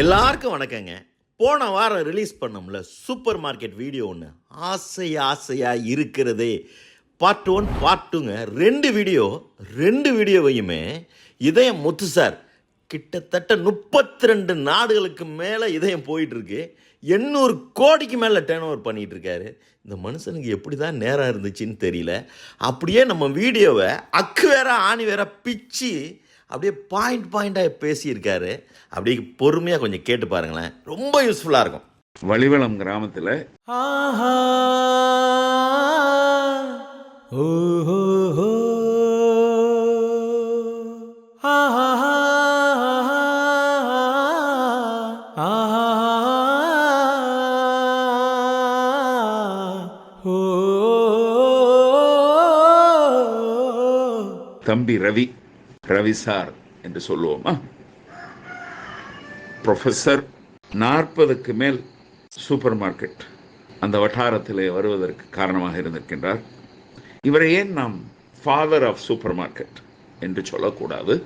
எல்லாருக்கும் வணக்கங்க. போன வாரம் ரிலீஸ் பண்ணோம்ல சூப்பர் மார்க்கெட் வீடியோ ஒன்று ஆசை ஆசையாக இருக்கிறதே பார்ட் ஒன் பார்ட் டூங்க ரெண்டு வீடியோ ரெண்டு வீடியோவையுமே இதயம் முத்து சார். கிட்டத்தட்ட முப்பத்தி ரெண்டு நாடுகளுக்கு மேலே இதயம் போயிட்டுருக்கு. எண்ணூறு கோடிக்கு மேலே டேர்ன் ஓவர் பண்ணிகிட்ருக்காரு இருக்காரு இந்த மனுஷனுக்கு எப்படி தான் நேரம் இருந்துச்சுன்னு தெரியல. அப்படியே நம்ம வீடியோவை அக்கு வேற ஆணி வேற பிச்சு அப்படியே பாயிண்ட் பாயிண்டாக பேசியிருக்காரு. அப்படியே பொறுமையாக கொஞ்சம் கேட்டு பாருங்களேன். ரொம்ப யூஸ்ஃபுல்லாக இருக்கும். வலிவளம் கிராமத்தில் ஆஹா. ஓஹோ ஹோ ஆஹா ஆஹா ஓ தம்பி ரவி. ரவி சார் என்று சொல்லுவோமா? ப்ரொஃபஸர் நாற்பதுக்கு மேல் சூப்பர் மார்க்கெட் அந்த வட்டாரத்திலே வருவதற்கு காரணமாக இருந்திருக்கின்றார். இவரை ஏன் நாம் ஃபாதர் ஆஃப் சூப்பர் மார்க்கெட் என்று சொல்லக்கூடாது?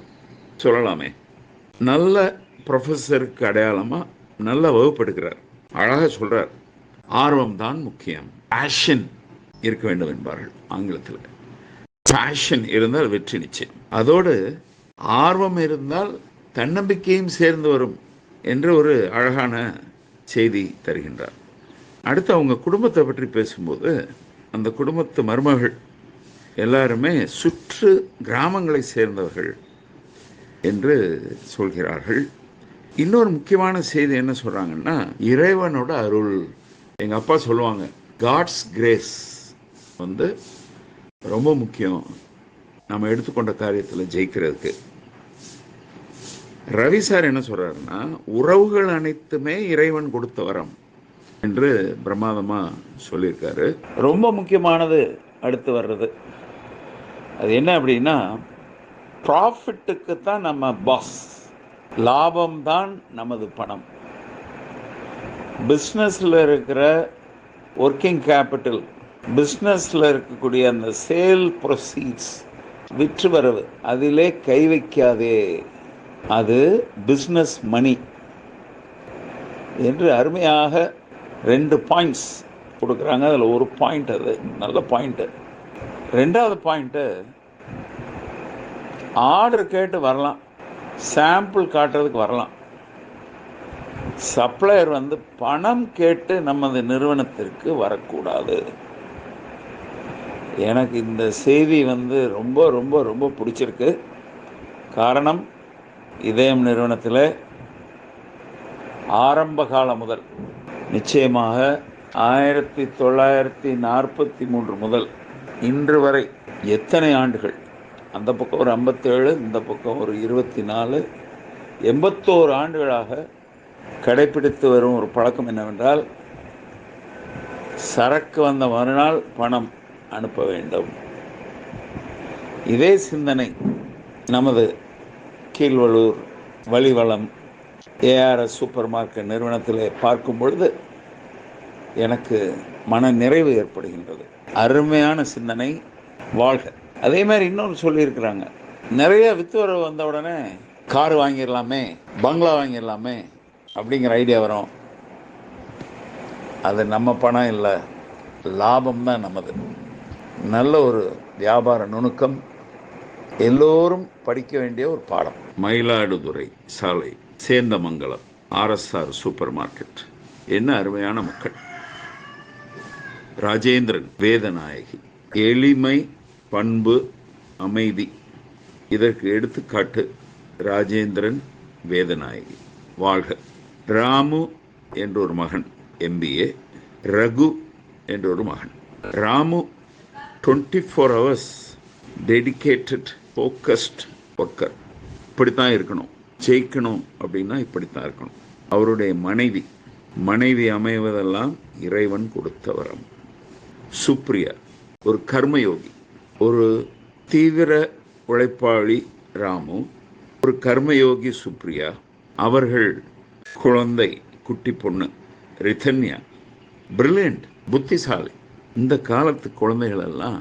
சொல்லலாமே. நல்ல ப்ரொஃபஸருக்கு அடையாளமாக நல்ல வகுப்பெடுக்கிறார். அழகாக சொல்கிறார் ஆர்வம் தான் முக்கியம். பேஷன் இருக்க வேண்டும் என்பார்கள் ஆங்கிலத்தில். பேஷன் இருந்தால் வெற்றி நிச்சயம். அதோடு ஆர்வம் இருந்தால் தன்னம்பிக்கையும் சேர்ந்து வரும் என்று ஒரு அழகான செய்தி தருகின்றார். அடுத்து அவங்க குடும்பத்தை பற்றி பேசும்போது அந்த குடும்பத்து மருமகள் எல்லாருமே சுற்று கிராமங்களை சேர்ந்தவர்கள் என்று சொல்கிறார்கள். இன்னொரு முக்கியமான செய்தி என்ன சொல்கிறாங்கன்னா இறைவனோட அருள். எங்கள் அப்பா சொல்லுவாங்க காட்ஸ் கிரேஸ் வந்து ரொம்ப முக்கியம். நம்ம எடுத்துக்கொண்ட காரியத்தில் ஜெயிக்கிறதுக்கு. ரவி சார் என்ன சொல்கிறாருன்னா உறவுகள் அனைத்துமே இறைவன் கொடுத்த வரம் என்று பிரமாதமாக சொல்லியிருக்காரு. ரொம்ப முக்கியமானது அடுத்து வர்றது. அது என்ன அப்படின்னா ப்ராஃபிட்டுக்கு தான் நம்ம பாஸ் லாபம் தான் நமது பணம். பிஸ்னஸில் இருக்கிற ஒர்க்கிங் கேபிட்டல் பிஸ்னஸில் இருக்கக்கூடிய அந்த சேல் ப்ரொசீட்ஸ் விற்று வரவு அதிலே கை வைக்காதே. அது பிஸ்னஸ் மணி என்று அருமையாக ரெண்டு பாயிண்ட்ஸ் கொடுக்குறாங்க. அதில் ஒரு பாயிண்ட் அது நல்ல பாயிண்ட்டு ரெண்டாவது பாயிண்ட்டு ஆர்டர் கேட்டு வரலாம். சாம்பிள் காட்டுறதுக்கு வரலாம். சப்ளையர் வந்து பணம் கேட்டு நமது நிறுவனத்திற்கு வரக்கூடாது. எனக்கு இந்த செய்தி வந்து ரொம்ப ரொம்ப ரொம்ப பிடிச்சிருக்கு. காரணம் இதயம் நிறுவனத்தில் ஆரம்ப காலம் முதல் நிச்சயமாக ஆயிரத்தி தொள்ளாயிரத்தி நாற்பத்தி மூன்று முதல் இன்று வரை எத்தனை ஆண்டுகள்? அந்த பக்கம் ஒரு ஐம்பத்தேழு இந்த பக்கம் ஒரு இருபத்தி நாலு எண்பத்தோரு ஆண்டுகளாக கடைபிடித்து வரும் ஒரு பழக்கம் என்னவென்றால் சரக்கு வந்த மறுநாள் பணம் அனுப்ப வேண்டும். இதே சிந்தனை நமது கீழ்வளூர் வழிவளம் ஏஆர்எஸ் சூப்பர் மார்க்கெட் நிறுவனத்தில் பார்க்கும் பொழுது எனக்கு மன நிறைவு ஏற்படுகின்றது. அருமையான சிந்தனை வாழ்க. அதே மாதிரி இன்னொன்று சொல்லியிருக்கிறாங்க. நிறைய வித்துவரவு வந்த உடனே கார் வாங்கிடலாமே பங்களா வாங்கிடலாமே அப்படிங்கிற ஐடியா வரும். அது நம்ம பணம் இல்லை லாபம் தான் நமது. நல்ல ஒரு வியாபார நுணுக்கம் எல்லோரும் படிக்க வேண்டிய ஒரு பாடம். மயிலாடுதுறை சாலை சேந்தமங்கலம் ஆர்எஸ்ஆர் சூப்பர் மார்க்கெட். என்ன அருமையான மக்கள். ராஜேந்திரன் வேதநாயகி. எளிமை பண்பு அமைதி. இதற்கு எடுத்துக்காட்டு ராஜேந்திரன் வேதநாயகி. வாழ்க. ராமு என்ற ஒரு மகன் எம்பிஏ ரகு என்ற ஒரு மகன். Ramu twenty four hours dedicated focused worker இப்படித்தான் இருக்கணும். ஜெயிக்கணும் அப்படின்னா இப்படித்தான் இருக்கணும். அவருடைய மனைவி மனைவி அமைவதெல்லாம் இறைவன் கொடுத்த வரம். சுப்ரியா ஒரு கர்மயோகி ஒரு தீவிர உழைப்பாளி ராமு ஒரு கர்மயோகி சுப்ரியா அவர்கள் குழந்தை குட்டி பொண்ணு ரிதன்யா பிரில்லியன்ட் புத்திசாலி. இந்த காலத்து குழந்தைகள் எல்லாம்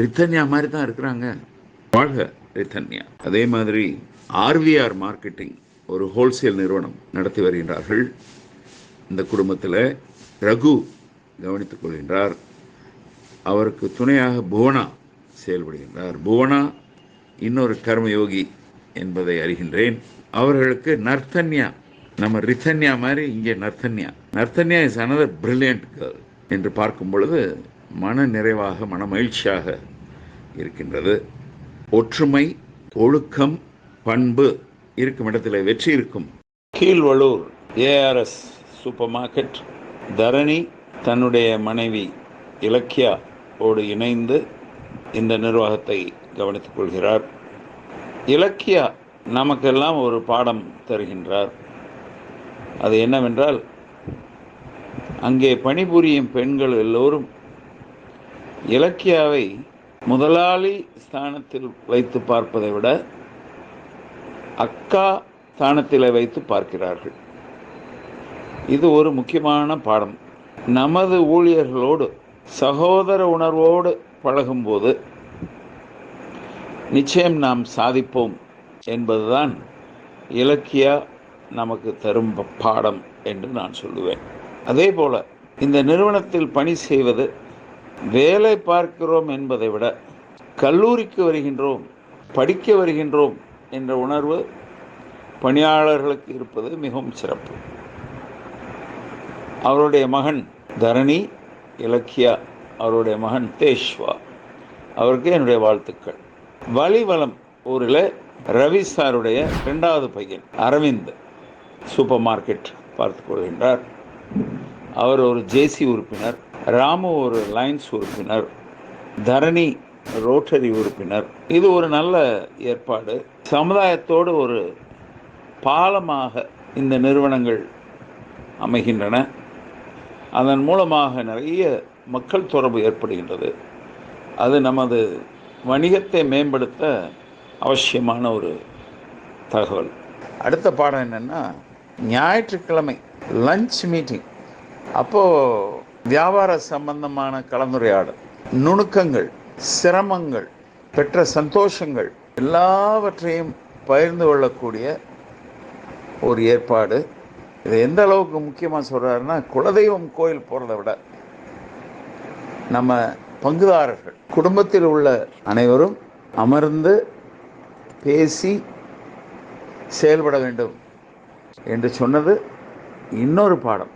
ரித்தன்யா மாதிரி தான் இருக்கிறாங்க. வாழ்க ரித்தன்யா. அதே மாதிரி ஆர்விஆர் மார்க்கெட்டிங் ஒரு ஹோல்சேல் நிறுவனம் நடத்தி வருகின்றார்கள். இந்த குடும்பத்தில் ரகு கவனித்துக் கொள்கின்றார். அவருக்கு துணையாக புவனா செயல்படுகின்றார். புவனா இன்னொரு கர்மயோகி என்பதை அறிகின்றேன். அவர்களுக்கு நர்த்தன்யா நம்ம ரித்தன்யா மாதிரி இங்கே Narthanya. Narthanya is another brilliant girl என்று பார்க்கும் பொழுது மன நிறைவாக மன மகிழ்ச்சியாக இருக்கின்றது. ஒற்றுமை ஒழுக்கம் பண்பு இருக்கும் இடத்துல வெற்றி இருக்கும். Keezhvalur ARS super market Dharani தன்னுடைய மனைவி இலக்கியா ஓடு இணைந்து இந்த நிர்வாகத்தை கவனித்துக் கொள்கிறார். இலக்கியா நமக்கெல்லாம் ஒரு பாடம் தருகின்றார். அது என்னவென்றால் அங்கே பணிபுரியும் பெண்கள் எல்லோரும் இலக்கியாவை முதலாளி ஸ்தானத்தில் வைத்து பார்ப்பதை விட அக்கா ஸ்தானத்தில் வைத்து பார்க்கிறார்கள். இது ஒரு முக்கியமான பாடம். நமது ஊழியர்களோடு சகோதர உணர்வோடு பழகும்போது நிச்சயம் நாம் சாதிப்போம் என்பதுதான் இலக்கியா நமக்கு தரும் ப- பாடம் என்று நான் சொல்லுவேன். அதே போல இந்த நிறுவனத்தில் பணி செய்வது வேலை பார்க்கிறோம் என்பதை விட கல்லூரிக்கு வருகின்றோம் படிக்க வருகின்றோம் என்ற உணர்வு பணியாளர்களுக்கு இருப்பது மிகவும் சிறப்பு. அவருடைய மகன் தரணி இலக்கியா அவருடைய மகன் தேஷ்வா அவருக்கு என்னுடைய வாழ்த்துக்கள். வலிவலம் ஊரில் ரவி சாருடைய ரெண்டாவது பையன் அரவிந்த் சூப்பர் மார்க்கெட் பார்த்து கொள்கின்றார். அவர் ஒரு ஜேசி உறுப்பினர் ராமு ஒரு லைன்ஸ் உறுப்பினர் தரணி ரோட்டரி உறுப்பினர். இது ஒரு நல்ல ஏற்பாடு. சமுதாயத்தோடு ஒரு பாலமாக இந்த நிறுவனங்கள் அமைகின்றன. அதன் மூலமாக நிறைய மக்கள் தொடர்பு ஏற்படுகின்றது. அது நமது வணிகத்தை மேம்படுத்த அவசியமான ஒரு தகவல். அடுத்த பாடம் என்னென்னா ஞாயிற்றுக்கிழமை லஞ்ச் மீட்டிங் அப்போது வியாபார சம்பந்தமான கலந்துரையாடல் நுணுக்கங்கள் சிரமங்கள் பெற்ற சந்தோஷங்கள் எல்லாவற்றையும் பகிர்ந்து கொள்ளக்கூடிய ஒரு ஏற்பாடு. இது எந்த அளவுக்கு முக்கியமாக சொல்கிறாருன்னா குலதெய்வம் கோயில் போகிறத விட நம்ம பங்குதாரர்கள் குடும்பத்தில் உள்ள அனைவரும் அமர்ந்து பேசி செயல்பட வேண்டும். என்று சொன்னது இன்னொரு பாடம்.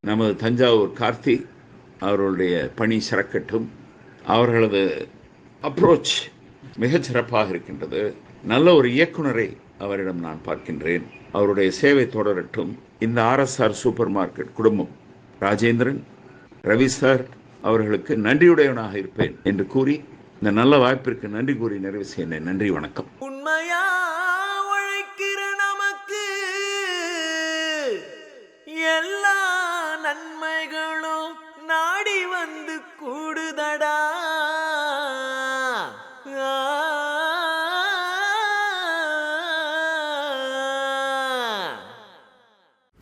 நமது தஞ்சாவூர் கார்த்தி அவர்களுடைய பணி சிறக்கட்டும் அவர்களது அப்ரோச் மிகச் சிறப்பாக இருக்கின்றது. நல்ல ஒரு இயக்குனரை அவரிடம் நான் பார்க்கின்றேன். அவருடைய சேவை தொடரட்டும். இந்த ஆர்எஸ்ஆர் சூப்பர் மார்க்கெட் குடும்பம் ராஜேந்திரன் ரவி சார் அவர்களுக்கு நன்றியுடையவனாக இருப்பேன் என்று கூறி இந்த நல்ல வாய்ப்பிற்கு நன்றி கூறி நிறைவு செய்கிறேன். நன்றி வணக்கம். உண்மையா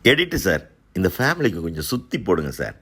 எடிட்டு சார் இந்த ஃபேமிலிக்கு கொஞ்சம் சுற்றி போடுங்க சார்